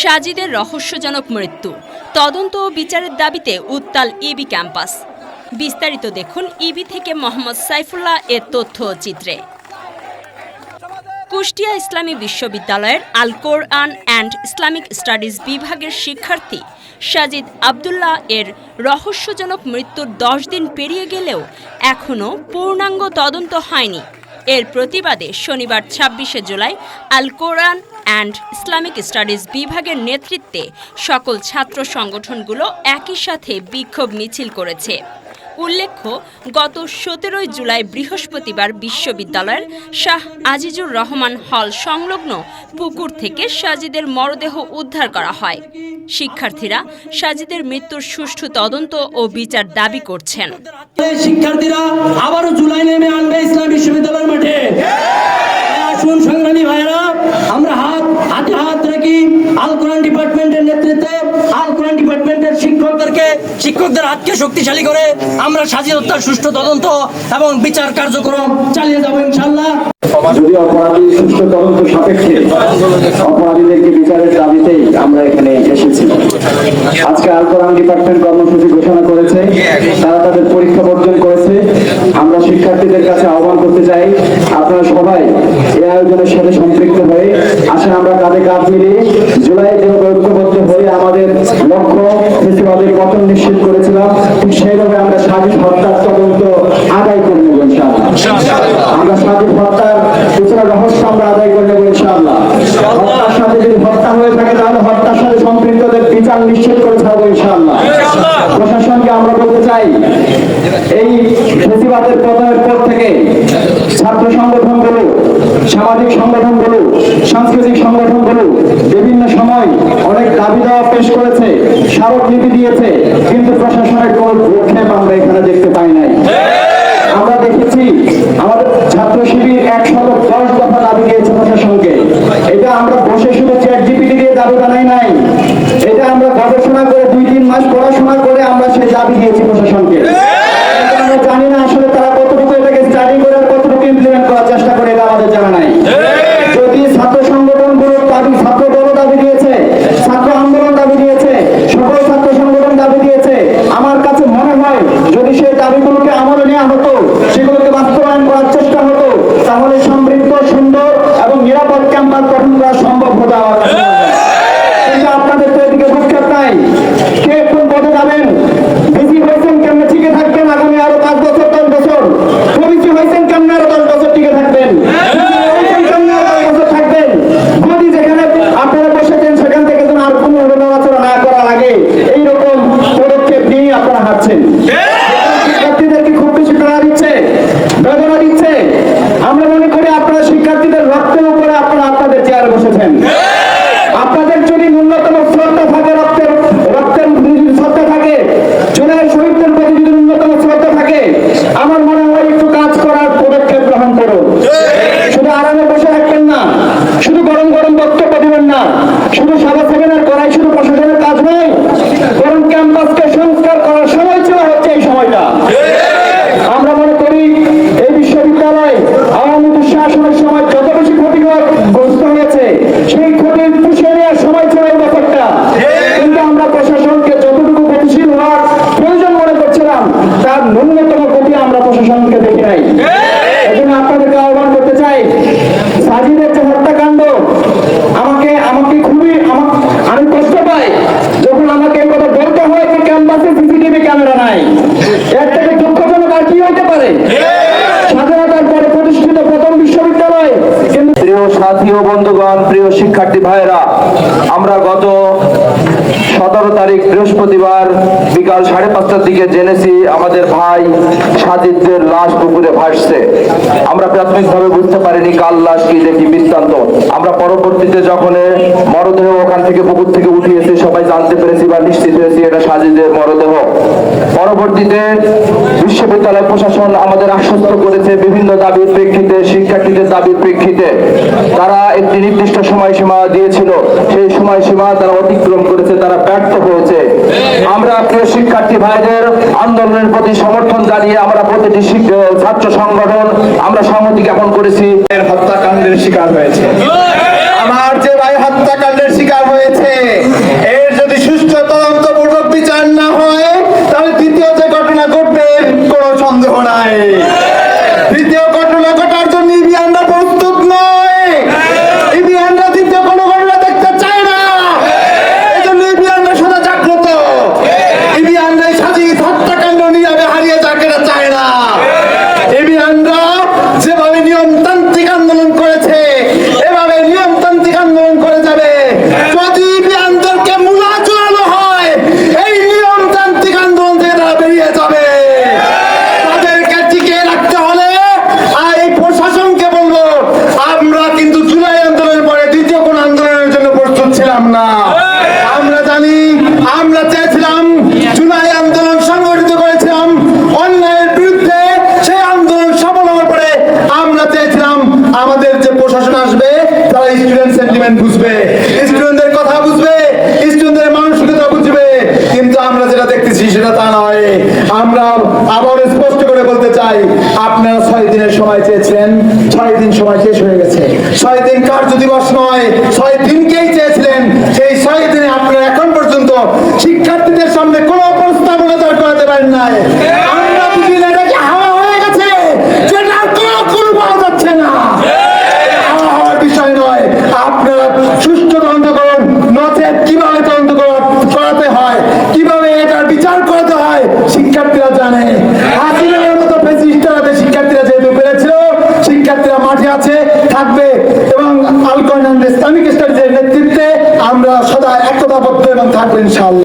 সাজিদের রহস্যজনক মৃত্যু। তদন্ত ও বিচারের দাবিতে উত্তাল ইবি ক্যাম্পাস। বিস্তারিত দেখুন ইবি থেকে মোহাম্মদ সাইফুল্লাহ এর তথ্য চিত্রে। কুষ্টিয়া ইসলামী বিশ্ববিদ্যালয়ের Al Quran and Islamic studies বিভাগের শিক্ষার্থী সাজিদ আবদুল্লাহ এর রহস্যজনক মৃত্যুর দশ দিন পেরিয়ে গেলেও এখনও পূর্ণাঙ্গ তদন্ত হয়নি। এর প্রতিবাদে শনিবার ছাব্বিশে July Al Quran and Islamic studies বিভাগের নেতৃত্বে সকল ছাত্র সংগঠনগুলো একই সাথে বিক্ষোভ মিছিল করেছে। উল্লেখ্য, গত সতেরোই জুলাই বৃহস্পতিবার বিশ্ববিদ্যালয়ের শাহ আজিজুর রহমান হল সংলগ্ন পুকুর থেকে সাজিদের মরদেহ উদ্ধার করা হয়। শিক্ষার্থীরা সাজিদের মৃত্যুর সুষ্ঠু তদন্ত ও বিচার দাবি করছেন। শিক্ষার্থীরা আবারও জুলাই নেমে আনবে ইসলাম বিশ্ববিদ্যালয়ের মাঠে আসুন সংগ্রামী ভাইরা আমরা হাত হাতে হাত রাখি আল কোরআন ডিপার্টমেন্টের নেতৃত্বে আল কোরআন ডিপার্টমেন্টের শিক্ষকদেরকে শিক্ষকদের হাতকে শক্তিশালী করে আমরা স্বাধীনতার সুষ্ঠু তদন্ত এবং বিচার কার্যক্রম চালিয়ে যাব ইনশাল্লাহ যদি অপরাধী, সুষ্ঠু তদন্ত সাপেক্ষে অপরাধীদেরকে বিচারের দাবিতেই আমরা এখানে এসেছি। আজকে আল ডিপার্টমেন্ট কর্মসূচি ঘোষণা করেছে তারা তাদের পরীক্ষা বর্জন করেছে আমরা শিক্ষার্থীদের কাছে আহ্বান করতে চাই আপনারা সবাই এই আয়োজনের সাথে সম্পৃক্ত হয়ে আসেন আমরা কাঁধে কাঁধ মিলিয়ে জুলাই যেভাবে ঐক্যবদ্ধ হয়ে আমাদের লক্ষ্য ফেসিবাদের পতন নিশ্চিত করেছিলাম ঠিক সেইভাবে আমরা স্বাধীন হত্যার তদন্ত আদায় করে নেব ইনশাআল্লাহ আমরা স্বাধীন হত্যার পিছনে রহস্য আমরা আদায় করে নেব ইনশাআল্লাহ হত্যার সাথে যদি হত্যা হয়ে থাকে তাহলে হত্যার সাথে সম্পৃক্তদের নিশ্চিত করে ছাড়বো ইনশাআল্লাহ। প্রশাসনকে আমরা বলতে চাই এই ফেসিবাদের পতনের পর থেকে ছাত্র সংগঠনগুলো সামাজিক সংগঠনগুলো সাংস্কৃতিক সংগঠনগুলো বিভিন্ন সময় অনেক দাবি দাওয়া পেশ করেছে স্মারকলিপি দিয়েছে কিন্তু প্রশাসনের কোনো ভূক্ষেপ আমরা এখানে দেখতে পাই নাই। আমরা দেখেছি আমাদের ছাত্র শিবির একশত দশ দফা দাবি দিয়েছে প্রশাসনকে। এটা আমরা বসে শুধু চ্যাট জিপিটি দিয়ে দাবি জানাই নাই এটা আমরা গবেষণা করে দুই তিন মাস পড়াশোনা করে আমরা সেই দাবি দিয়েছি প্রশাসনকে। আমরা জানি না আসলে তারা কতটুকু এটাকে স্টাডি করে কতটুকু ইমপ্লিমেন্ট করার চেষ্টা করে এটা আমাদের জানা নাই। যদি ছাত্র সংগঠনগুলোর দাবি ছাত্র দল দাবি দিয়েছে ছাত্র আন্দোলন দাবি দিয়েছে সকল ছাত্র সংগঠন দাবি দিয়েছে আমার কাছে মনে হয় যদি সেই দাবিগুলোকে আমলে নেওয়া হতো সেগুলোকে বাস্তবায়ন করার চেষ্টা হতো তাহলে সমৃদ্ধ সুন্দর এবং নিরাপদ ক্যাম্পাস গঠন করা সম্ভব হতো আমার কাছে মনে হয়। কিন্তু আপনাদের তো এদিকে ভূক্ষেপ নাই কে কোন পদে যাবেন বিসি হয়েছেন কেমনে টিকে থাকবেন আগামী আরও পাঁচ বছর দশ বছর ওবিসি হয়েছেন কেমনে আরও দশ বছর টিকে থাকবেন হয়েছেন কেমনে আরও দশ বছর থাকবেন মোদি যেখানে আপনারা বসেছেন সেখান থেকে যেন আর কোনো নড়াচড়া না করা লাগে এইরকম পদক্ষেপ নিয়ে আপনারা হাঁটছেন শিক্ষার্থীদেরকে খুব বেশি প্রেরণা দিচ্ছে বেদনা দিচ্ছে আমরা মনে করি আপনারা শিক্ষার্থীদের রক্তের উপরে আপনারা আপনাদের চেয়ারে বসেছেন আপনাদের যদি ন্যূনতম শ্রদ্ধা থাকে রক্তের রক্তের যদি শ্রদ্ধা থাকে জুলাই শহীদদের প্রতি যদি ন্যূনতম শ্রদ্ধা থাকে আমার মনে হয় একটু কাজ করার পদক্ষেপ গ্রহণ করুন শুধু আরামে বসে থাকবেন না শুধু গরম গরম বক্তব্য দিবেন না শুধু সাদা সেকেন্ডের করাই শুধু প্রশাসনের কাজ নয় বরং ক্যাম্পাসকে সংস্কার করার সময় ছিল হচ্ছে এই সময়টা আমরা মনে করি এই বিশ্ববিদ্যালয় আওয়ামী দুঃশাসনের সময় যত বেশি ক্ষতিগ্রস্ত হয়েছে সেই ক্ষতির পুষিয়ে নেওয়ার সময় ছিল এই ব্যাপারটা কিন্তু আমরা প্রশাসনকে যতটুকু গতিশীল হওয়ার প্রয়োজন মনে করছিলাম তার ন্যূনতম গতি আমরা প্রশাসনকে দেখি নাই এই জন্য আপনাদেরকে আহ্বান করতে চাই সাজিদের যে হত্যাকাণ্ড আমাকে আমাকে খুবই আমা- আমি কষ্ট পাই যখন আমাকে এই কথা বলতে হয় যে ক্যাম্পাসে সিসিটিভি ক্যামেরা নাই এর থেকে দুঃখজনক আর কি হইতে পারে স্বাধীনতার পরে প্রতিষ্ঠিত প্রথম বিশ্ববিদ্যালয় কিন্তু প্রিয় সাথী ও বন্ধুগণ, প্রিয় শিক্ষার্থী ভাইরা আমরা গত সতেরো তারিখ বৃহস্পতিবার বিকাল সাড়ে পাঁচটার দিকে জেনেছি আমাদের ভাই সাজিদদের লাশ পুকুরে ভাসছে। আমরা প্রাথমিকভাবে বুঝতে পারিনি কাল লাশ, কি দেখি বৃত্তান্ত। আমরা পরবর্তীতে যখন মরদেহ ওখান থেকে পুকুর থেকে উঠিয়েছি সবাই জানতে পেরেছি বা নিশ্চিত হয়েছি এটা সাজিদের মরদেহ। পরবর্তীতে বিশ্ববিদ্যালয় প্রশাসন আমাদের আশ্বস্ত করেছে বিভিন্ন দাবির প্রেক্ষিতে, শিক্ষার্থীদের দাবির প্রেক্ষিতে। তারা একটি নির্দিষ্ট সময়সীমা দিয়েছিল। সেই সময়সীমা তারা অতিক্রম করেছে, তারা ব্যর্থ হয়েছে। আমরা প্রিয় শিক্ষার্থী ভাইদের আন্দোলনের প্রতি সমর্থন জানিয়ে আমরা প্রতিটি ছাত্র সংগঠন আমরা সংহতি জ্ঞাপন করেছি। হত্যাকাণ্ডের শিকার হয়েছে। আমার যে ভাই হত্যাকাণ্ডের শিকার হয়েছে না আমরা জানি আমরা চেয়েছিলাম জুলাই আন্দোলন সংগঠিত করেছিলাম অন্যায়ের বিরুদ্ধে সেই আন্দোলন সফল হওয়ার পরে আমরা চেয়েছিলাম আমাদের যে প্রশাসন আসবে তারা স্টুডেন্ট বুঝবে, স্টুডেন্টদের কথা বুঝবে, স্টুডেন্টদের মানসিকতা বুঝবে। কিন্তু আমরা যেটা দেখতেছি সেটা তা নয়। আমরা আবার স্পষ্ট করে বলতে চাই, আপনারা ছয় দিনের সময় চেয়েছিলেন, ছয় দিন সময় শেষ হয়ে গেছে। ছয় দিন কার্য দিবস নয়, ছয় দিনকেই চেয়েছিলেন। সেই ছয় দিনে আপনারা এখন পর্যন্ত শিক্ষার্থীদের সামনে কোনো প্রস্তাবনা দাঁড় করাতে পারেন নাই আমরা বুঝি না এটা কি হাওয়া হয়ে গেছে যেটা আর কোনো কোনো পাওয়া যাচ্ছে না হাওয়া হওয়ার বিষয় নয় আপনারা সুষ্ঠু তদন্ত করুন। নচেত কীভাবে তদন্ত করাতে হয়? কীভাবে এটার বিচার করাতে হয়? শিক্ষার্থীরা জানে। শিক্ষার্থীরা যেহেতু পেরেছিল, শিক্ষার্থীরা মাঠে আছে, থাকবে। এবং আলকোয়ান ইসলামিক নেতৃত্বে আমরা সদা একতাবদ্ধ এবং থাকব ইনশাআল্লাহ।